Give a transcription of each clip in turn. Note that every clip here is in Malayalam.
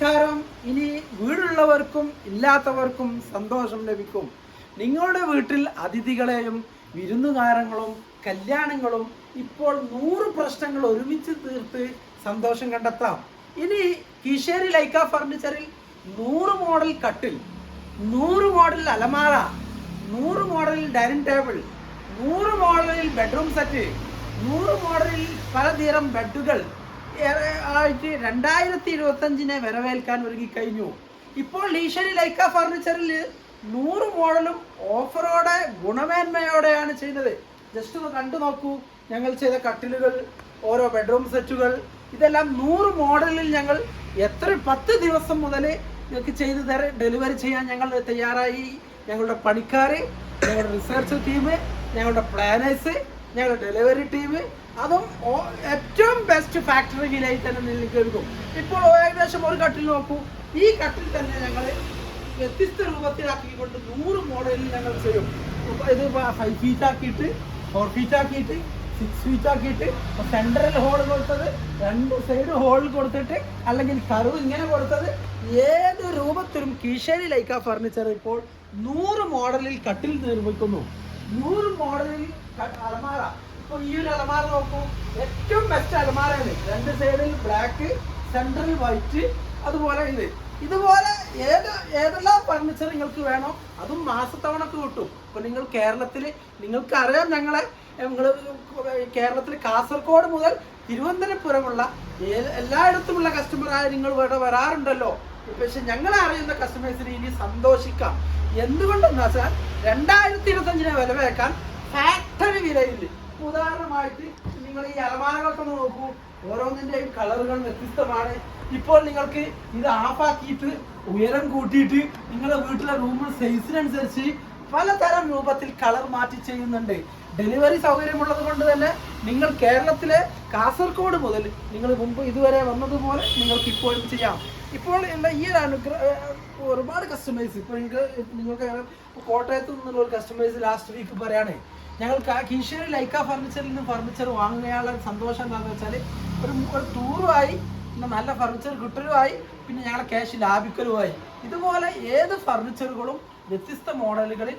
നമസ്കാരം. ഇനി വീടുള്ളവർക്കും ഇല്ലാത്തവർക്കും സന്തോഷം ലഭിക്കും. നിങ്ങളുടെ വീട്ടിൽ അതിഥികളെയും വിരുന്നുകാരങ്ങളും കല്യാണങ്ങളും ഇപ്പോൾ നൂറ് പ്രശ്നങ്ങൾ ഒരുമിച്ച് തീർത്ത് സന്തോഷം കണ്ടെത്താം. ഇനി കീശേരി ലൈക്ക ഫർണിച്ചറിൽ നൂറ് മോഡൽ കട്ടിൽ നൂറ് മോഡൽ അലമാര നൂറ് മോഡൽ ഡൈനിങ് ടേബിൾ നൂറ് മോഡലിൽ ബെഡ്റൂം സെറ്റ് നൂറ് മോഡലിൽ പലതരം ബെഡുകൾ ആയിട്ട് രണ്ടായിരത്തി ഇരുപത്തഞ്ചിനെ വരവേൽക്കാൻ ഒരുങ്ങി കഴിഞ്ഞു ഇപ്പോൾ ലീഷനി ലൈക്ക ഫർണിച്ചറിൽ നൂറ് മോഡലും ഓഫറോടെ ഗുണമേന്മയോടെയാണ് ചെയ്യുന്നത്. ജസ്റ്റ് ഒന്ന് കണ്ടു നോക്കൂ. ഞങ്ങൾ ചെയ്ത കട്ടിലുകൾ ഓരോ ബെഡ്റൂം സെറ്റുകൾ ഇതെല്ലാം നൂറ് മോഡലിൽ ഞങ്ങൾ എത്ര പത്ത് ദിവസം മുതൽ നിങ്ങൾക്ക് ചെയ്തു തര ഡെലിവറി ചെയ്യാൻ ഞങ്ങൾ തയ്യാറായി. ഞങ്ങളുടെ പണിക്കാർ ഞങ്ങളുടെ റിസർച്ച് ടീം ഞങ്ങളുടെ പ്ലാനേഴ്സ് ഞങ്ങളുടെ ഡെലിവറി ടീം അതും ഏറ്റവും ബെസ്റ്റ് ഫാക്ടറി വിലയിൽ തന്നെ നിങ്ങൾക്ക് എടുക്കും ഇപ്പോൾ ഏകദേശം ഒരു കട്ടിൽ നോക്കൂ. ഈ കട്ടിൽ തന്നെ ഞങ്ങൾ വ്യത്യസ്ത രൂപത്തിലാക്കിക്കൊണ്ട് നൂറ് മോഡലിൽ ഞങ്ങൾ ചെയ്യും. ഇത് ഫൈവ് ഫീറ്റ് ആക്കിയിട്ട് ഫോർ ഫീറ്റ് ആക്കിയിട്ട് സിക്സ് ഫീറ്റ് ആക്കിയിട്ട് സെൻട്രൽ ഹോൾ കൊടുത്തത് രണ്ട് സൈഡ് ഹോൾ കൊടുത്തിട്ട് അല്ലെങ്കിൽ കറുവ് ഇങ്ങനെ കൊടുത്തത് ഏത് രൂപത്തിലും കീശേരി ലൈക്ക ഫർണിച്ചർ ഇപ്പോൾ നൂറ് മോഡലിൽ കട്ടിൽ നിർമ്മിക്കുന്നു. നൂറ് മോഡലിൽ അലമാര. ഇപ്പൊ ഈ ഒരു അലമാര നോക്കൂ. ഏറ്റവും ബെസ്റ്റ് അലമാരയാണ് രണ്ട് സൈഡിൽ ബ്ലാക്ക് സെൻട്രൽ വൈറ്റ് അതുപോലെ ഇത്. ഇതുപോലെ ഏത് ഏതെല്ലാം ഫർണിച്ചർ നിങ്ങൾക്ക് വേണോ അതും മാസത്തവണക്ക് കിട്ടും. ഇപ്പൊ നിങ്ങൾ കേരളത്തിൽ നിങ്ങൾക്ക് അറിയാം ഞങ്ങളെ നിങ്ങൾ കേരളത്തിൽ കാസർഗോഡ് മുതൽ തിരുവനന്തപുരമുള്ള എല്ലായിടത്തുമുള്ള കസ്റ്റമറായ നിങ്ങൾ ഇവിടെ വരാറുണ്ടല്ലോ. പക്ഷെ ഞങ്ങളെ അറിയുന്ന കസ്റ്റമേഴ്സിന് ഇനി സന്തോഷിക്കാം. എന്തുകൊണ്ടെന്ന് വെച്ചാൽ രണ്ടായിരത്തി ഇരുപത്തഞ്ചിനെ വിലവേക്കാൻ ഫാക്ടറി ഉദാഹരണമായിട്ട് നിങ്ങൾ ഈ അലമാരകളൊക്കെ ഒന്ന് നോക്കൂ. ഓരോന്നിന്റെയും കളറുകൾ വ്യത്യസ്തമാണ്. ഇപ്പോൾ നിങ്ങൾക്ക് ഇത് ആഫാക്കിയിട്ട് ഉയരം കൂട്ടിയിട്ട് നിങ്ങളുടെ വീട്ടിലെ റൂമിൽ സൈസിനനുസരിച്ച് പലതരം രൂപത്തിൽ കളർ മാറ്റി ചെയ്യുന്നുണ്ട്. ഡെലിവറി സൗകര്യമുള്ളത് കൊണ്ട് തന്നെ നിങ്ങൾ കേരളത്തിലെ കാസർഗോഡ് മുതൽ നിങ്ങൾ മുമ്പ് ഇതുവരെ വന്നതുപോലെ നിങ്ങൾക്ക് ഇപ്പോഴും ചെയ്യാം. ഇപ്പോൾ എന്റെ ഈ ഒരു അനുഗ്രഹ ഒരുപാട് കസ്റ്റമേഴ്സ് ഇപ്പോൾ നിങ്ങൾക്ക് നിങ്ങൾക്ക് കോട്ടയത്ത് നിന്നുള്ള ഒരു കസ്റ്റമേഴ്സ് ലാസ്റ്റ് വീക്ക് പറയാണ് ഞങ്ങൾ ആ കീശേരി ലൈക്ക ഫർണിച്ചറിൽ നിന്ന് ഫർണിച്ചർ വാങ്ങുകയുള്ള സന്തോഷം എന്താണെന്ന് വെച്ചാൽ ഒരു ഒരു ടൂറുമായി പിന്നെ നല്ല ഫർണിച്ചർ കിട്ടലുമായി പിന്നെ ഞങ്ങളെ ക്യാഷ് ലാഭിക്കലുമായി. ഇതുപോലെ ഏത് ഫർണിച്ചറുകളും വ്യത്യസ്ത മോഡലുകളിൽ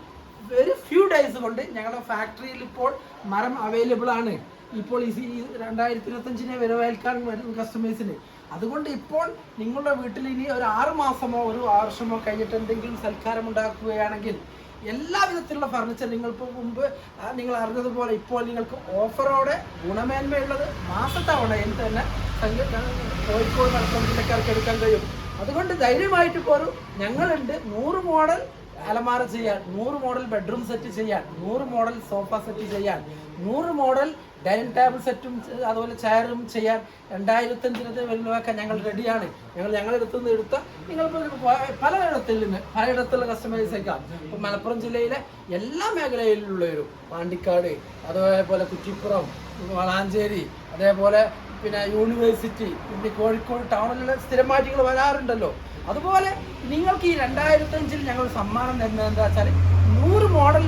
വെരി ഫ്യൂ ഡേയ്സ് കൊണ്ട് ഞങ്ങളുടെ ഫാക്ടറിയിൽ ഇപ്പോൾ മരം അവൈലബിൾ ആണ്. ഇപ്പോൾ ഈ രണ്ടായിരത്തി ഇരുപത്തഞ്ചിനെ വരവേൽക്കാൻ വരുന്ന കസ്റ്റമേഴ്സിന് അതുകൊണ്ട് ഇപ്പോൾ നിങ്ങളുടെ വീട്ടിൽ ഇനി ഒരു ആറ് മാസമോ ഒരു വർഷമോ കഴിഞ്ഞിട്ട് എന്തെങ്കിലും സൽക്കാരം ഉണ്ടാക്കുകയാണെങ്കിൽ എല്ലാ വിധത്തിലുള്ള ഫർണിച്ചർ നിങ്ങൾക്ക് മുമ്പ് നിങ്ങൾ അറിഞ്ഞതുപോലെ ഇപ്പോൾ നിങ്ങൾക്ക് ഓഫറോടെ ഗുണമേന്മയുള്ളത് മാസത്തവണയിൽ തന്നെ കോഴിക്കോട് മലപ്പുറം ജില്ലക്കാർക്ക് എടുക്കാൻ കഴിയും. അതുകൊണ്ട് ധൈര്യമായിട്ട് പോരും. ഞങ്ങളുണ്ട്. നൂറ് മോഡൽ അലമാര ചെയ്യാൻ നൂറ് മോഡൽ ബെഡ്റൂം സെറ്റ് ചെയ്യാൻ നൂറ് മോഡൽ സോഫ സെറ്റ് ചെയ്യാൻ നൂറ് മോഡൽ ഡൈനിങ് ടേബിൾ സെറ്റും അതുപോലെ ചെയറും ചെയ്യാൻ രണ്ടായിരത്തഞ്ചിനത്തെ വരുന്നതൊക്കെ ഞങ്ങൾ റെഡിയാണ്. ഞങ്ങൾ ഞങ്ങളെടുത്തു നിന്ന് എടുത്ത നിങ്ങൾ പലയിടത്തിൽ നിന്ന് പലയിടത്തുള്ള കസ്റ്റമേഴ്സ് കസ്റ്റമേഴ്സേക്കാം ഇപ്പം മലപ്പുറം ജില്ലയിലെ എല്ലാ മേഖലയിലുള്ളവരും പാണ്ടിക്കാട് അതേപോലെ കുറ്റിപ്പുറം വളാഞ്ചേരി അതേപോലെ പിന്നെ യൂണിവേഴ്സിറ്റി പിന്നെ കോഴിക്കോട് ടൗണിലുള്ള സ്ഥിരമായിട്ട് വരാറുണ്ടല്ലോ. അതുപോലെ നിങ്ങൾക്ക് ഈ രണ്ടായിരത്തഞ്ചിൽ ഞങ്ങൾ സമ്മാനം തരുന്നത് എന്താ വെച്ചാൽ നൂറ് മോഡൽ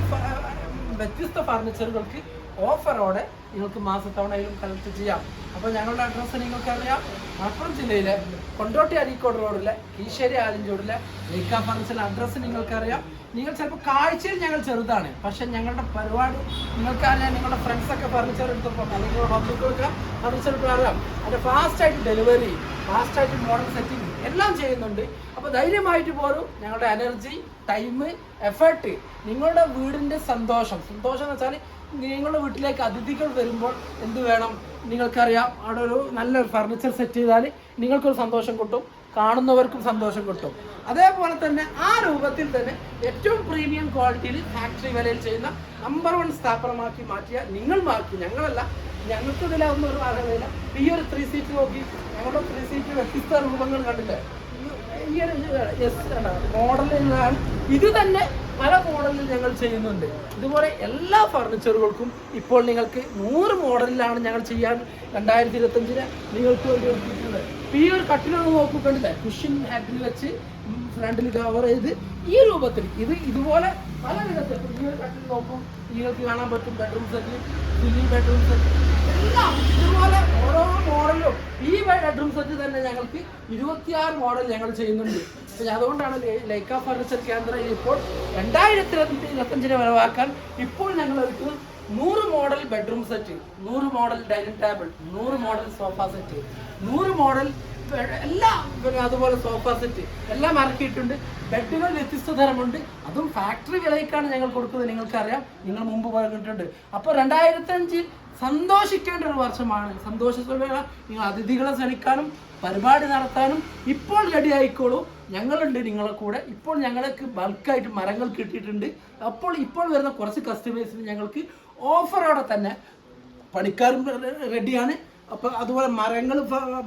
വ്യത്യസ്ത ഫർണിച്ചറുകൾക്ക് ഓഫറോടെ നിങ്ങൾക്ക് മാസത്തവണയിലും കളക്ട് ചെയ്യാം. അപ്പോൾ ഞങ്ങളുടെ അഡ്രസ്സ് നിങ്ങൾക്കറിയാം. മലപ്പുറം ജില്ലയിലെ കൊണ്ടോട്ടി അരീക്കോട് റോഡിലെ കീശ്ശേരി ആലഞ്ചോടിലെ ലൈക്ക ഫർണിച്ചറിന്റെ അഡ്രസ്സ് നിങ്ങൾക്കറിയാം. നിങ്ങൾ ചിലപ്പോൾ കാഴ്ചയിൽ ഞങ്ങൾ ചെറുതാണ്. പക്ഷേ ഞങ്ങളുടെ പരിപാടി നിങ്ങൾക്കറിയാം. നിങ്ങളുടെ ഫ്രണ്ട്സൊക്കെ ഫർണിച്ചർ എടുത്തപ്പോൾ അല്ലെങ്കിൽ പബ്ലിക്കൊക്കെ ഫർണിച്ചർ എടുത്തപ്പോൾ അറിയാം. അത് ഫാസ്റ്റായിട്ട് ഡെലിവറി ഫാസ്റ്റായിട്ട് മോഡൽ സെറ്റിംഗ് എല്ലാം ചെയ്യുന്നുണ്ട്. അപ്പോൾ ധൈര്യമായിട്ട് പോലും ഞങ്ങളുടെ എനർജി ടൈം എഫേർട്ട് നിങ്ങളുടെ വീടിന്റെ സന്തോഷം. സന്തോഷം എന്ന് വെച്ചാൽ നിങ്ങളുടെ വീട്ടിലേക്ക് അതിഥികൾ വരുമ്പോൾ എന്ത് വേണം നിങ്ങൾക്കറിയാം. അവിടെ ഒരു നല്ലൊരു ഫർണിച്ചർ സെറ്റ് ചെയ്താൽ നിങ്ങൾക്കൊരു സന്തോഷം കിട്ടും കാണുന്നവർക്കും സന്തോഷം കിട്ടും. അതേപോലെ തന്നെ ആ രൂപത്തിൽ തന്നെ ഏറ്റവും പ്രീമിയം ക്വാളിറ്റിയിൽ ഫാക്ടറി വിലയിൽ ചെയ്യുന്ന നമ്പർ വൺ സ്ഥാപനമാക്കി മാറ്റിയ നിങ്ങൾ മാറ്റി ഞങ്ങളല്ല ഞങ്ങൾക്ക് ഇതിലാവുന്ന ഒരു അർഹതയില്ല ഈ ഒരു ത്രീ സീറ്റ് നോക്കി ഞങ്ങളുടെ ത്രീ സീറ്റ് വ്യത്യസ്ത രൂപങ്ങൾ കണ്ടില്ലേ? മോഡലിലാണ് ഇത് തന്നെ പല മോഡലിൽ ഞങ്ങൾ ചെയ്യുന്നുണ്ട്. ഇതുപോലെ എല്ലാ ഫർണിച്ചറുകൾക്കും ഇപ്പോൾ നിങ്ങൾക്ക് നൂറ് മോഡലിലാണ് ഞങ്ങൾ ചെയ്യാൻ രണ്ടായിരത്തി ഇരുപത്തഞ്ചിന് നിങ്ങൾക്ക് വേണ്ടി ഒരുക്കിയിട്ടുള്ളത്. ഈ ഒരു കട്ടിലൊന്ന് നോക്കൂ കണ്ടില്ലേ കുഷ്യൻ ഹാറ്റിൽ വെച്ച് ഫ്രണ്ടിൽ കവർ ചെയ്ത് ഈ രൂപത്തിൽ ഇത് ഇതുപോലെ പല വിധത്തിൽ ഈ ഒരു കട്ടിൽ നോക്കും. നിങ്ങൾക്ക് കാണാൻ പറ്റും ബെഡ്റൂം സെറ്റ് ഫില്ലി ബെഡ്റൂം സെറ്റ് എല്ലാം ഇതുപോലെ ഓരോ മോഡലും ഈ ബെഡ്റൂം സെറ്റ് തന്നെ ഞങ്ങൾക്ക് ഇരുപത്തിയാറ് മോഡൽ ഞങ്ങൾ ചെയ്യുന്നുണ്ട്. അതുകൊണ്ടാണ് ലൈക്ക ഫർണിച്ചർ കേന്ദ്രം ഇപ്പോൾ രണ്ടായിരത്തി ഇരുപത്തി ഇരുപത്തഞ്ചിന് വരവാക്കാൻ ഇപ്പോൾ ഞങ്ങൾ ഒരുക്കുന്നത് നൂറ് മോഡൽ ബെഡ്റൂം സെറ്റ് നൂറ് മോഡൽ ഡൈനിങ് ടേബിൾ നൂറ് മോഡൽ സോഫ സെറ്റ് നൂറ് മോഡൽ എല്ലാം അതുപോലെ സോഫ സെറ്റ് എല്ലാം ഇറക്കിയിട്ടുണ്ട് ബെഡുകൾ വ്യത്യസ്ത തരമുണ്ട്. അതും ഫാക്ടറി വിലയ്ക്കാണ് ഞങ്ങൾ കൊടുക്കുന്നത് നിങ്ങൾക്കറിയാം. നിങ്ങൾ മുമ്പ് പറഞ്ഞിട്ടുണ്ട്. അപ്പോൾ രണ്ടായിരത്തി അഞ്ചിൽ സന്തോഷിക്കേണ്ട ഒരു വർഷമാണ്. സന്തോഷത്തോടെ നിങ്ങൾ അതിഥികളെ ക്ഷണിക്കാനും പരിപാടി നടത്താനും ഇപ്പോൾ റെഡി ആയിക്കോളൂ. ഞങ്ങളുണ്ട് നിങ്ങളെ കൂടെ. ഇപ്പോൾ ഞങ്ങൾക്ക് ബൾക്കായിട്ട് മരങ്ങൾ കിട്ടിയിട്ടുണ്ട്. അപ്പോൾ ഇപ്പോൾ വരുന്ന കുറച്ച് കസ്റ്റമേഴ്സിന് ഞങ്ങൾക്ക് ഓഫറോടെ തന്നെ പണിക്കാരും റെഡിയാണ് അപ്പോൾ അതുപോലെ മരങ്ങൾ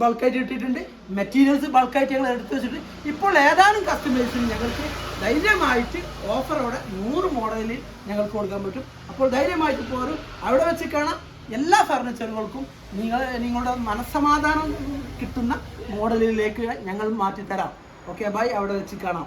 ബൾക്കായിട്ട് ഇട്ടിട്ടുണ്ട്. മെറ്റീരിയൽസ് ബൾക്കായിട്ട് ഞങ്ങൾ എടുത്തു വെച്ചിട്ട് ഇപ്പോൾ ഏതാനും കസ്റ്റമേഴ്സിന് ഞങ്ങൾക്ക് ധൈര്യമായിട്ട് ഓഫറോടെ നൂറ് മോഡലിൽ ഞങ്ങൾക്ക് കൊടുക്കാൻ പറ്റും. അപ്പോൾ ധൈര്യമായിട്ട് പോരും അവിടെ വെച്ച് കാണാം. എല്ലാ ഫർണിച്ചറുകൾക്കും നിങ്ങൾ നിങ്ങളുടെ മനസ്സമാധാനം കിട്ടുന്ന മോഡലിലേക്ക് ഞങ്ങൾ മാറ്റിത്തരാം. ഓക്കെ ബൈ അവിടെ വെച്ച് കാണാം.